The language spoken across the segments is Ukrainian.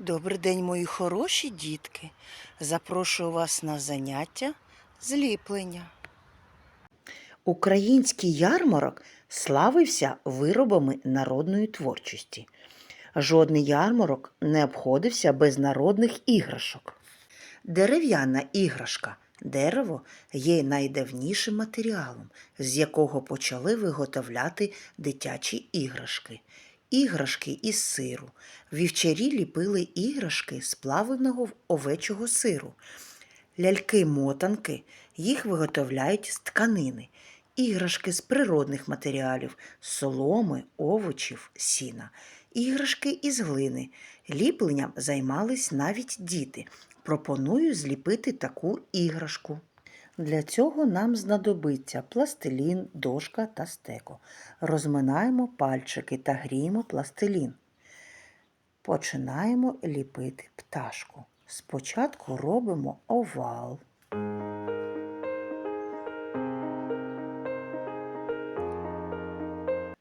Добрий день, мої хороші дітки. Запрошую вас на заняття зліплення. Український ярмарок славився виробами народної творчості. Жодний ярмарок не обходився без народних іграшок. Дерев'яна іграшка дерево є найдавнішим матеріалом, з якого почали виготовляти дитячі іграшки. Іграшки із сиру. Вівчарі ліпили іграшки з плавленого овечого сиру. Ляльки-мотанки їх виготовляють з тканини. Іграшки з природних матеріалів соломи, овочів, сіна. Іграшки із глини. Ліпленням займались навіть діти. Пропоную зліпити таку іграшку. Для цього нам знадобиться пластилін, дошка та стеко. Розминаємо пальчики та гріємо пластилін. Починаємо ліпити пташку. Спочатку робимо овал.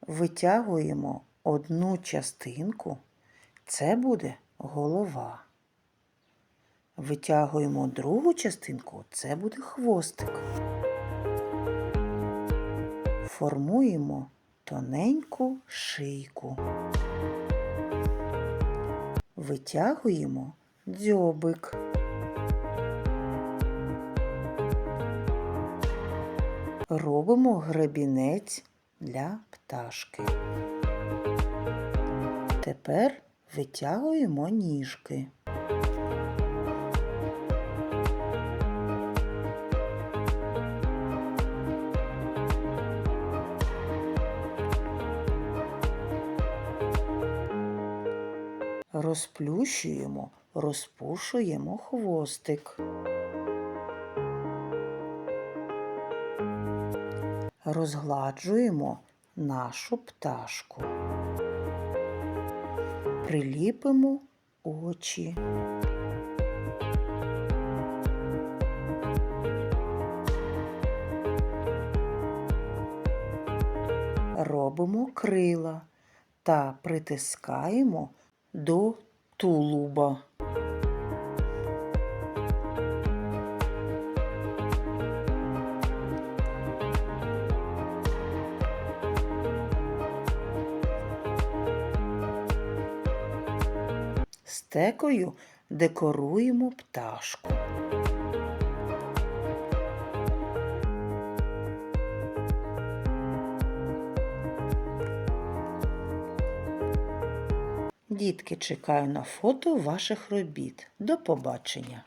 Витягуємо одну частинку. Це буде голова. Витягуємо другу частинку, це буде хвостик. Формуємо тоненьку шийку. Витягуємо дзьобик. Робимо гребінець для пташки. Тепер витягуємо ніжки. Розплющуємо, розпушуємо хвостик. Розгладжуємо нашу пташку. Приліпимо очі. Робимо крила та притискаємо до тулуба. Стекою декоруємо пташку. Дітки, чекаю на фото ваших робіт. До побачення!